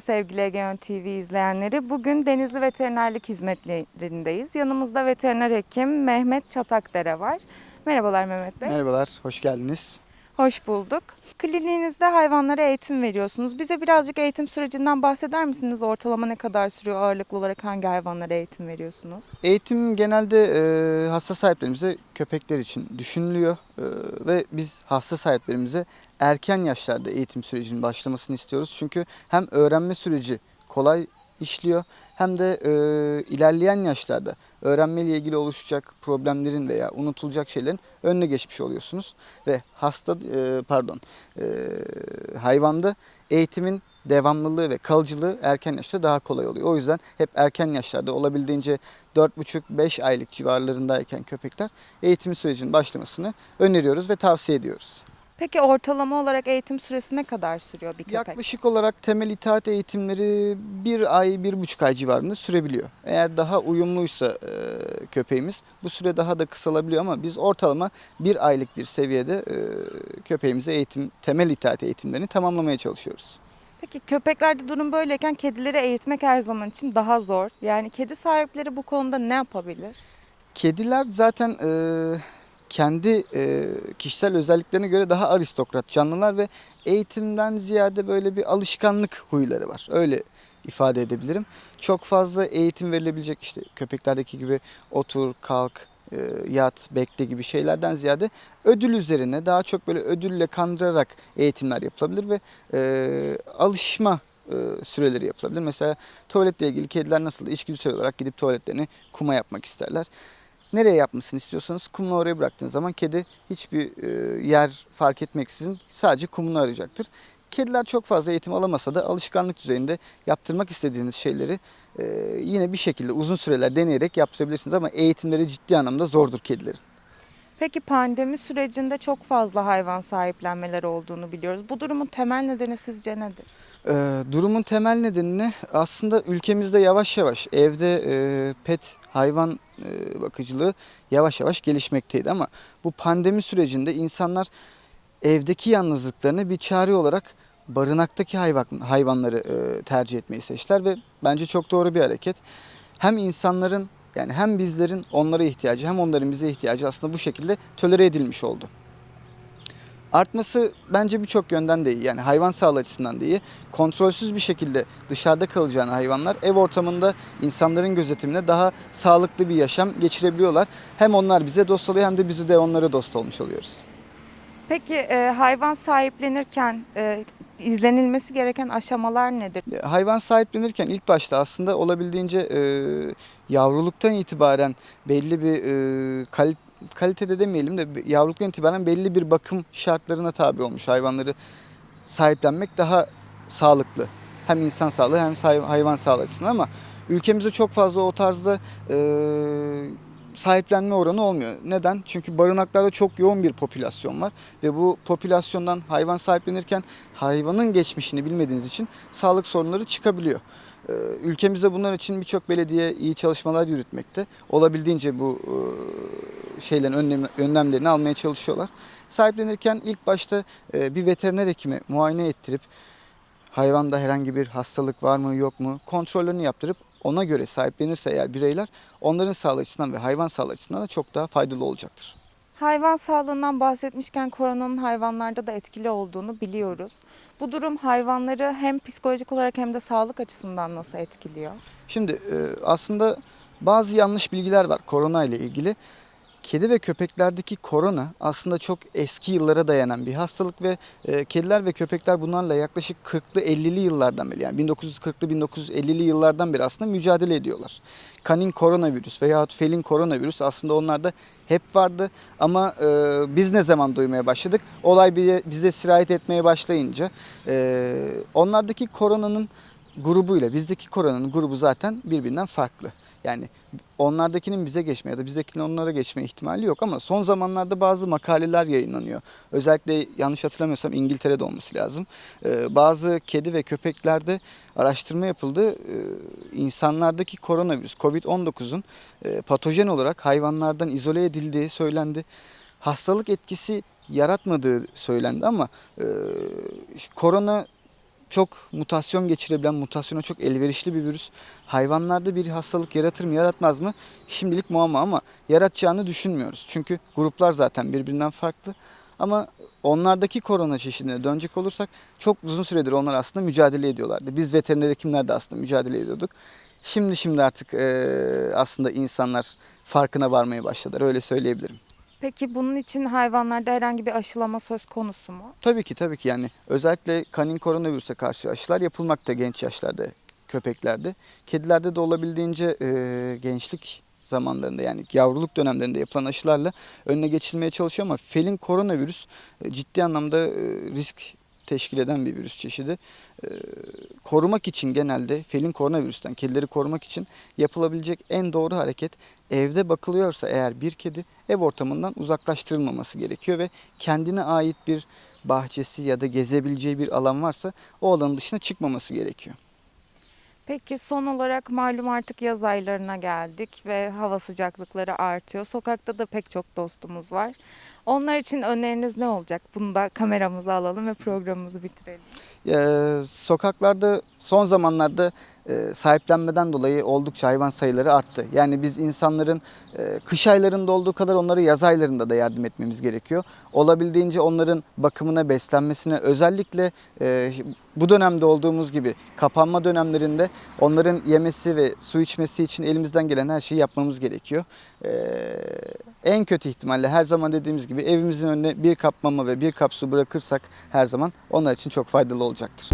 Merhaba sevgili Egeon TV izleyenleri. Bugün Denizli Veterinerlik Hizmetlerindeyiz. Yanımızda veteriner hekim Mehmet Çatakdere var. Merhabalar Mehmet Bey. Merhabalar, hoş geldiniz. Hoş bulduk. Kliniğinizde hayvanlara eğitim veriyorsunuz. Bize birazcık eğitim sürecinden bahseder misiniz? Ortalama ne kadar sürüyor? Ağırlıklı olarak hangi hayvanlara eğitim veriyorsunuz? Eğitim genelde e, hasta sahiplerimize köpekler için düşünülüyor E, ve biz hasta sahiplerimize erken yaşlarda eğitim sürecinin başlamasını istiyoruz. Çünkü hem öğrenme süreci kolay işliyor hem de e, ilerleyen yaşlarda öğrenmeyle ilgili oluşacak problemlerin veya unutulacak şeylerin önüne geçmiş oluyorsunuz ve hasta e, pardon e, hayvanda eğitimin devamlılığı ve kalıcılığı erken yaşta daha kolay oluyor. O yüzden hep erken yaşlarda olabildiğince 4,5-5 aylık civarlarındayken köpekler eğitim sürecinin başlamasını öneriyoruz ve tavsiye ediyoruz. Peki ortalama olarak eğitim süresi ne kadar sürüyor bir köpek? Yaklaşık olarak temel itaat eğitimleri bir ay, bir buçuk ay civarında sürebiliyor. Eğer daha uyumluysa e, köpeğimiz bu süre daha da kısalabiliyor ama biz ortalama bir aylık bir seviyede e, köpeğimize eğitim, temel itaat eğitimlerini tamamlamaya çalışıyoruz. Peki köpeklerde durum böyleyken kedileri eğitmek her zaman için daha zor. Yani kedi sahipleri bu konuda ne yapabilir? Kediler zaten e, kendi e, kişisel özelliklerine göre daha aristokrat canlılar ve eğitimden ziyade böyle bir alışkanlık huyları var. Öyle ifade edebilirim. Çok fazla eğitim verilebilecek işte köpeklerdeki gibi otur, kalk, e, yat, bekle gibi şeylerden ziyade ödül üzerine daha çok böyle ödülle kandırarak eğitimler yapılabilir ve e, alışma e, süreleri yapılabilir. Mesela tuvaletle ilgili kediler nasıl içgüdüsel olarak gidip tuvaletlerini kuma yapmak isterler. Nereye yapmasını istiyorsanız kumunu oraya bıraktığınız zaman kedi hiçbir e, yer fark etmeksizin sadece kumunu arayacaktır. Kediler çok fazla eğitim alamasa da alışkanlık düzeyinde yaptırmak istediğiniz şeyleri e, yine bir şekilde uzun süreler deneyerek yaptırabilirsiniz ama eğitimleri ciddi anlamda zordur kedilerin. Peki pandemi sürecinde çok fazla hayvan sahiplenmeleri olduğunu biliyoruz. Bu durumun temel nedeni sizce nedir? Ee, durumun temel nedenini aslında ülkemizde yavaş yavaş evde e, pet hayvan bakıcılığı yavaş yavaş gelişmekteydi ama bu pandemi sürecinde insanlar evdeki yalnızlıklarını bir çare olarak barınaktaki hayvan, hayvanları e, tercih etmeyi seçtiler ve bence çok doğru bir hareket. Hem insanların yani hem bizlerin onlara ihtiyacı hem onların bize ihtiyacı aslında bu şekilde tolere edilmiş oldu. Artması bence birçok yönden de iyi. Yani hayvan sağlığı açısından da iyi. Kontrolsüz bir şekilde dışarıda kalacağını hayvanlar ev ortamında insanların gözetiminde daha sağlıklı bir yaşam geçirebiliyorlar. Hem onlar bize dost oluyor hem de biz de onlara dost olmuş oluyoruz. Peki e, hayvan sahiplenirken e, izlenilmesi gereken aşamalar nedir? Hayvan sahiplenirken ilk başta aslında olabildiğince e, yavruluktan itibaren belli bir e, kal- kalitede demeyelim de yavruluktan itibaren belli bir bakım şartlarına tabi olmuş hayvanları sahiplenmek daha sağlıklı. Hem insan sağlığı hem hayvan sağlığı açısından ama ülkemizde çok fazla o tarzda e, sahiplenme oranı olmuyor. Neden? Çünkü barınaklarda çok yoğun bir popülasyon var ve bu popülasyondan hayvan sahiplenirken hayvanın geçmişini bilmediğiniz için sağlık sorunları çıkabiliyor. Ülkemizde bunlar için birçok belediye iyi çalışmalar yürütmekte. Olabildiğince bu şeylerin önlem, önlemlerini almaya çalışıyorlar. Sahiplenirken ilk başta e, bir veteriner hekimi muayene ettirip hayvanda herhangi bir hastalık var mı yok mu kontrollerini yaptırıp ona göre sahiplenirse eğer bireyler onların sağlığı açısından ve hayvan sağlığı açısından da çok daha faydalı olacaktır. Hayvan sağlığından bahsetmişken koronanın hayvanlarda da etkili olduğunu biliyoruz. Bu durum hayvanları hem psikolojik olarak hem de sağlık açısından nasıl etkiliyor? Şimdi e, aslında bazı yanlış bilgiler var korona ile ilgili. Kedi ve köpeklerdeki korona aslında çok eski yıllara dayanan bir hastalık ve e, kediler ve köpekler bunlarla yaklaşık 40'lı 50'li yıllardan beri yani 1940'lı 1950'li yıllardan beri aslında mücadele ediyorlar. Kanin koronavirüs veyahut felin koronavirüs aslında onlarda hep vardı ama e, biz ne zaman duymaya başladık? Olay bize, sirayet etmeye başlayınca e, onlardaki koronanın grubuyla bizdeki koronanın grubu zaten birbirinden farklı. Yani onlardakinin bize geçme ya da bizdekinin onlara geçme ihtimali yok ama son zamanlarda bazı makaleler yayınlanıyor. Özellikle yanlış hatırlamıyorsam İngiltere'de olması lazım. Ee, bazı kedi ve köpeklerde araştırma yapıldı. Ee, insanlardaki koronavirüs COVID-19'un e, patojen olarak hayvanlardan izole edildiği söylendi. Hastalık etkisi yaratmadığı söylendi ama e, korona çok mutasyon geçirebilen, mutasyona çok elverişli bir virüs. Hayvanlarda bir hastalık yaratır mı, yaratmaz mı? Şimdilik muamma ama yaratacağını düşünmüyoruz. Çünkü gruplar zaten birbirinden farklı. Ama onlardaki korona çeşidine dönecek olursak çok uzun süredir onlar aslında mücadele ediyorlardı. Biz veteriner hekimler de aslında mücadele ediyorduk. Şimdi şimdi artık eee, aslında insanlar farkına varmaya başladılar öyle söyleyebilirim. Peki bunun için hayvanlarda herhangi bir aşılama söz konusu mu? Tabii ki tabii ki yani özellikle kanin koronavirüse karşı aşılar yapılmakta genç yaşlarda köpeklerde. Kedilerde de olabildiğince eee, gençlik zamanlarında yani yavruluk dönemlerinde yapılan aşılarla önüne geçilmeye çalışıyor ama felin koronavirüs e, ciddi anlamda e, risk teşkil eden bir virüs çeşidi. E, korumak için genelde felin koronavirüsten kedileri korumak için yapılabilecek en doğru hareket evde bakılıyorsa eğer bir kedi ev ortamından uzaklaştırılmaması gerekiyor ve kendine ait bir bahçesi ya da gezebileceği bir alan varsa o alanın dışına çıkmaması gerekiyor. Peki son olarak malum artık yaz aylarına geldik ve hava sıcaklıkları artıyor. Sokakta da pek çok dostumuz var. Onlar için öneriniz ne olacak? Bunu da kameramıza alalım ve programımızı bitirelim. Ee, sokaklarda son zamanlarda e, sahiplenmeden dolayı oldukça hayvan sayıları arttı. Yani biz insanların e, kış aylarında olduğu kadar onları yaz aylarında da yardım etmemiz gerekiyor. Olabildiğince onların bakımına, beslenmesine özellikle e, bu dönemde olduğumuz gibi kapanma dönemlerinde onların yemesi ve su içmesi için elimizden gelen her şeyi yapmamız gerekiyor. Ee, en kötü ihtimalle her zaman dediğimiz gibi evimizin önüne bir kap mama ve bir kap su bırakırsak her zaman onlar için çok faydalı olacaktır.